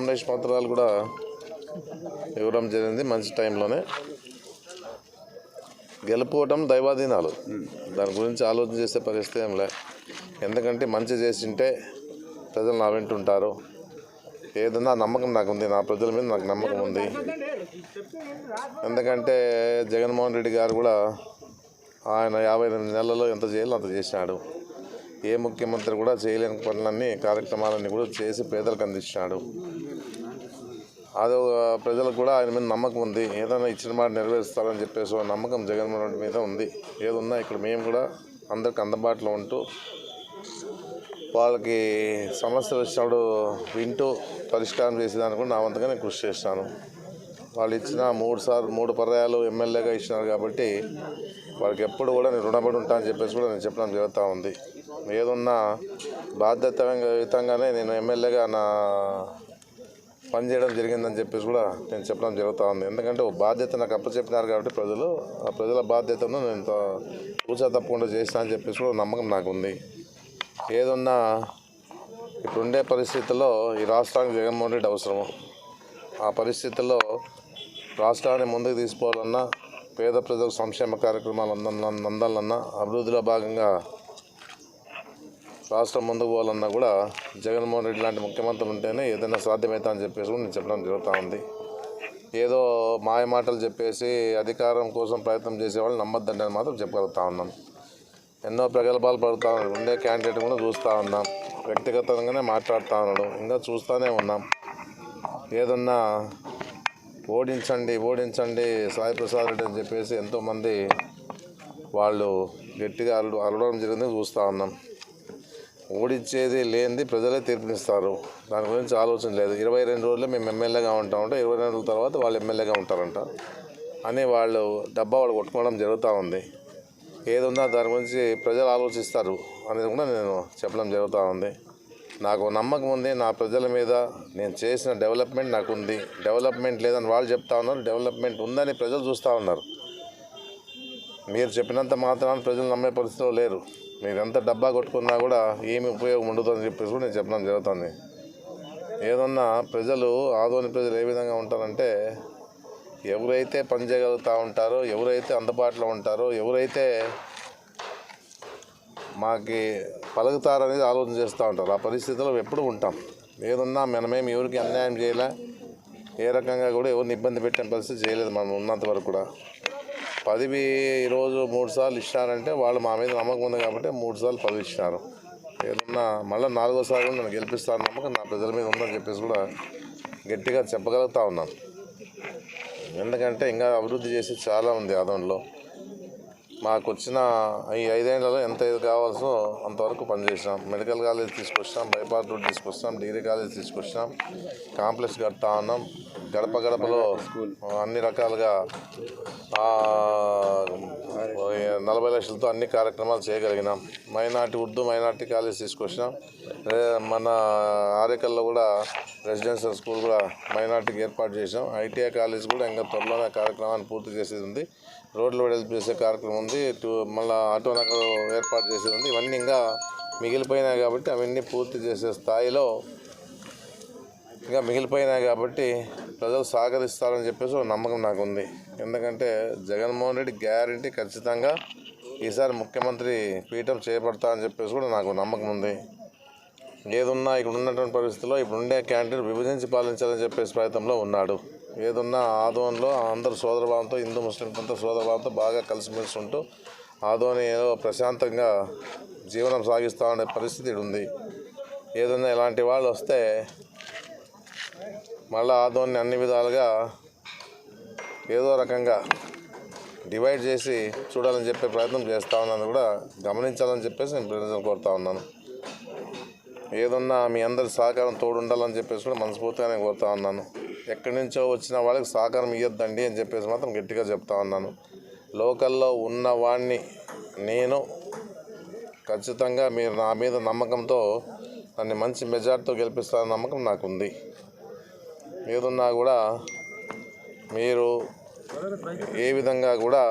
Nomination పత్రాలు కూడా ఇవ్వడం జరిగింది మంచి టైంలోనే. గెలుపుకోవటం దైవాధీనాలు. దాని గురించి ఆలోచన చేసే పరిస్థితి ఏం లే. ఎందుకంటే మంచి చేసింటే ప్రజలు నా వింటుంటారు ఏదన్నా నమ్మకం నాకు ఉంది నా ప్రజల మీద నాకు నమ్మకం ఉంది. ఎందుకంటే జగన్మోహన్ రెడ్డి గారు కూడా ఆయన యాభై ఎనిమిది నెలల్లో ఎంత చేయాలో అంత చేసినాడు. ఏ ముఖ్యమంత్రి కూడా చేయలేని పనులన్నీ కార్యక్రమాలన్నీ కూడా చేసి పేదలకు అందించినాడు. అదో ప్రజలకు కూడా ఆయన మీద నమ్మకం ఉంది. ఏదైనా ఇచ్చిన మాట నెరవేరుస్తారని చెప్పేసి నమ్మకం జగన్మోహన్ రెడ్డి మీద ఉంది. ఏదున్నా ఇక్కడ మేము కూడా అందరికి అందుబాటులో ఉంటూ వాళ్ళకి సమస్యలు వచ్చినప్పుడు వింటూ పరిష్కారం చేసేదానికి కూడా నా వంతుగా నేను కృషి చేస్తాను. వాళ్ళు ఇచ్చిన మూడు సార్లు మూడు పర్యాలు ఎమ్మెల్యేగా ఇచ్చినారు కాబట్టి వాళ్ళకి ఎప్పుడు కూడా నేను రుణపడి ఉంటా అని చెప్పేసి కూడా నేను చెప్పడం జరుగుతూ ఉంది. ఏదున్నా బాధ్యతయుతంగానే నేను ఎమ్మెల్యేగా నా పనిచేయడం జరిగిందని చెప్పేసి కూడా నేను చెప్పడం జరుగుతూ ఉంది. ఎందుకంటే ఓ బాధ్యత నాకు అప్పచెప్పినారు కాబట్టి ప్రజలు ఆ ప్రజల బాధ్యతను నేను కూర్చో తప్పకుండా చేసినా అని చెప్పేసి కూడా నమ్మకం నాకు ఉంది ఏదున్నా ఇప్పుడుండే పరిస్థితుల్లో ఈ రాష్ట్రానికి జగన్మోహన్ రెడ్డి అవసరము. ఆ పరిస్థితుల్లో రాష్ట్రాన్ని ముందుకు తీసుకోవాలన్నా పేద ప్రజలకు సంక్షేమ కార్యక్రమాలు అందాలన్నా అభివృద్ధిలో భాగంగా రాష్ట్రం ముందుకు పోవాలన్నా కూడా జగన్మోహన్ రెడ్డి లాంటి ముఖ్యమంత్రులు ఉంటేనే ఏదైనా సాధ్యమవుతా అని చెప్పేసి కూడా నేను చెప్పడం జరుగుతూ ఉంది. ఏదో మాయ మాటలు చెప్పేసి అధికారం కోసం ప్రయత్నం చేసేవాళ్ళు నమ్మద్దండి అని మాత్రం చెప్పగలుగుతా ఉన్నాను ఎన్నో ప్రగల్భాలు పడుతూ ఉన్నాడు ఉండే క్యాండిడేట్ కూడా చూస్తూ ఉన్నాం. వ్యక్తిగతంగానే మాట్లాడుతూ ఉన్నాడు. ఇంకా చూస్తూనే ఉన్నాం. ఏదన్నా ఓడించండి ఓడించండి సాయి ప్రసాద్ రెడ్డి అని చెప్పేసి ఎంతోమంది వాళ్ళు గట్టిగా అరడు అలవడం జరిగింది చూస్తూ ఉన్నాం. ఓడించేది లేనిది ప్రజలే తీర్పునిస్తారు దాని గురించి ఆలోచన లేదు. ఇరవై రెండు రోజులు మేము ఎమ్మెల్యేగా ఉంటామంట ఇరవై రెండు రోజుల తర్వాత వాళ్ళు ఎమ్మెల్యేగా ఉంటారంట. అని వాళ్ళు డబ్బా వాళ్ళు కొట్టుకోవడం జరుగుతూ ఉంది. ఏది దాని గురించి ప్రజలు ఆలోచిస్తారు అనేది కూడా నేను చెప్పడం జరుగుతూ ఉంది. నాకు నమ్మకం ఉంది నా ప్రజల మీద నేను చేసిన డెవలప్మెంట్ నాకు ఉంది డెవలప్మెంట్ లేదని వాళ్ళు చెప్తా ఉన్నారు డెవలప్మెంట్ ఉందని ప్రజలు చూస్తూ ఉన్నారు. మీరు చెప్పినంత మాత్రాన ప్రజలు నమ్మే పరిస్థితిలో లేరు. మీరు ఎంత డబ్బా కొట్టుకున్నా కూడా ఏమి ఉపయోగం ఉండదు అని చెప్పేసి కూడా నేను చెప్పడం జరుగుతుంది. ఏదన్నా ప్రజలు ఆదోని ప్రజలు ఏ విధంగా ఉంటారంటే ఎవరైతే పనిచేయగలుగుతూ ఉంటారో ఎవరైతే అందుబాటులో ఉంటారో ఎవరైతే మాకి పలుకుతారనేది ఆలోచన చేస్తూ ఉంటారు. ఆ పరిస్థితిలో ఎప్పుడు ఉంటాం. ఏదున్నా మనమేమి ఎవరికి అన్యాయం చేయలే. ఏ రకంగా కూడా ఎవరిని ఇబ్బంది పెట్టిన పరిస్థితి చేయలేదు మనం ఉన్నంత వరకు కూడా. పదివి ఈరోజు మూడు సార్లు ఇచ్చినారంటే వాళ్ళు మా మీద నమ్మకం ఉంది కాబట్టి మూడు సార్లు పదవి ఇచ్చినారు. ఏదన్నా మళ్ళీ నాలుగోసారి కూడా నన్ను గెలిపిస్తాను నమ్మకం నా ప్రజల మీద ఉందని చెప్పేసి కూడా గట్టిగా చెప్పగలుగుతా ఉన్నాను. ఎందుకంటే ఇంకా అభివృద్ధి చేసి చాలా ఉంది ఆదంలో మాకు వచ్చిన ఈ ఐదేళ్ళలో ఎంత ఇది కావాల్సో అంతవరకు పనిచేసాం మెడికల్ కాలేజ్ తీసుకొచ్చాం బైపాస్ రోడ్ తీసుకొస్తాం డిగ్రీ కాలేజ్ తీసుకొచ్చాం కాంప్లెక్స్ కడతా ఉన్నాం. గడప గడపలో అన్ని రకాలుగా నలభై లక్షలతో అన్ని కార్యక్రమాలు చేయగలిగినాం. మైనార్టీ ఉర్దూ మైనార్టీ కాలేజ్ తీసుకొచ్చినాం. మన ఆరేకల్లో కూడా రెసిడెన్షియల్ స్కూల్ కూడా మైనార్టీకి ఏర్పాటు చేసాం ఐటీఐ కాలేజ్ కూడా ఇంకా త్వరలోనే కార్యక్రమాన్ని పూర్తి చేసేది ఉంది. రోడ్లు వెడల్పు చేసే కార్యక్రమం ఉంది. మళ్ళీ ఆటో నగర్ ఏర్పాటు చేసేది ఉంది. ఇవన్నీ ఇంకా మిగిలిపోయినాయి కాబట్టి అవన్నీ పూర్తి చేసే స్థాయిలో ఇంకా మిగిలిపోయినాయి కాబట్టి ప్రజలు సహకరిస్తారని చెప్పేసి ఒక నమ్మకం నాకు ఉంది ఎందుకంటే జగన్మోహన్ రెడ్డి గ్యారంటీ ఖచ్చితంగా ఈసారి ముఖ్యమంత్రి పీఠం చేపడతా అని చెప్పేసి కూడా నాకు నమ్మకం ఉంది. ఏదున్నా ఇక్కడ ఉన్నటువంటి పరిస్థితుల్లో ఇప్పుడు ఉండే క్యాంటీన్ విభజించి పాలించాలని చెప్పేసి ప్రయత్నంలో ఉన్నాడు. ఏదున్నా ఆదోన్లో అందరు సోదరభావంతో హిందూ ముస్లిం అంతా సోదరభావంతో బాగా కలిసిమెలిసి ఉంటూ ఆదోని ఏదో ప్రశాంతంగా జీవనం సాగిస్తూ ఉండే పరిస్థితి ఉంది. ఏదన్నా ఇలాంటి వాళ్ళు వస్తే మళ్ళీ ఆదోని అన్ని విధాలుగా ఏదో రకంగా డివైడ్ చేసి చూడాలని చెప్పే ప్రయత్నం చేస్తూ ఉన్నాను. కూడా గమనించాలని చెప్పేసి నేను ప్రజలు కోరుతా ఉన్నాను. ఏదన్నా మీ అందరి సహకారం తోడు ఉండాలని చెప్పేసి కూడా మనస్ఫూర్తిగా నేను కోరుతా ఉన్నాను. ఎక్కడి నుంచో వచ్చిన వాళ్ళకి సహకారం ఇవ్వద్దండి అని చెప్పేసి మాత్రం గట్టిగా చెప్తా ఉన్నాను. లోకల్లో ఉన్నవాడిని నేను ఖచ్చితంగా మీరు నా మీద నమ్మకంతో నన్ను మంచి మెజార్టీతో గెలిపిస్తారన్న నమ్మకం నాకు ఉంది ఏదున్నా కూడా మీరు ఏ విధంగా కూడా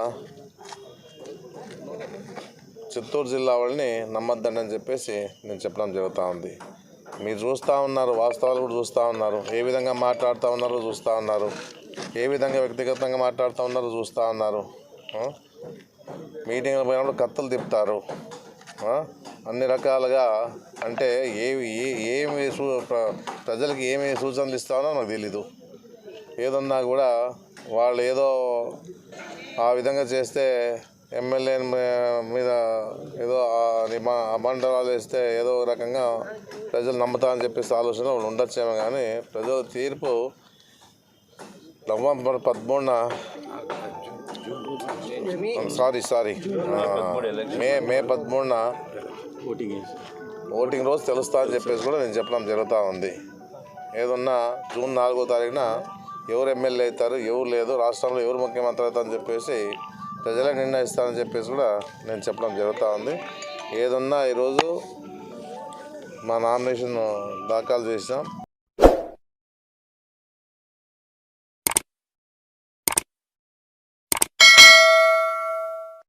చిత్తూరు జిల్లా వాళ్ళని నమ్మద్దండి అని చెప్పేసి నేను చెప్పడం జరుగుతూ ఉంది. మీరు చూస్తూ ఉన్నారు వాస్తవాలు కూడా చూస్తూ ఉన్నారు. ఏ విధంగా మాట్లాడుతూ ఉన్నారో చూస్తూ ఉన్నారు. ఏ విధంగా వ్యక్తిగతంగా మాట్లాడుతూ ఉన్నారో చూస్తూ ఉన్నారు. మీటింగ్లు పోయినప్పుడు కత్తులు తిప్పుతారు. అన్ని రకాలుగా అంటే ఏవి ఏ ఏమి సూ ప్రజలకు ఏమి సూచనలు ఇస్తానో నాకు తెలీదు. ఏదన్నా కూడా వాళ్ళు ఏదో ఆ విధంగా చేస్తే ఎమ్మెల్యే మీద ఏదో అమండలాలు నిమా వేస్తే ఏదో రకంగా ప్రజలు నమ్ముతా అని చెప్పేసి ఆలోచన వాళ్ళు ఉండొచ్చేమో కానీ ప్రజల తీర్పు నవంబర్ పదమూడున సారీ సారీ. మే మే పదమూడున ఓటింగ్ ఓటింగ్ రోజు తెలుస్తా అని చెప్పేసి కూడా నేను చెప్పడం జరుగుతూ ఉంది. ఏదన్నా జూన్ నాలుగో తారీఖున ఎవరు ఎమ్మెల్యే అవుతారు ఎవరు లేదు రాష్ట్రంలో ఎవరు ముఖ్యమంత్రి అవుతారని చెప్పేసి ప్రజలే నిర్ణయిస్తారని చెప్పేసి కూడా నేను చెప్పడం జరుగుతూ ఉంది. ఏదన్నా ఈరోజు మా నామినేషన్ దాఖలు చేసినాం.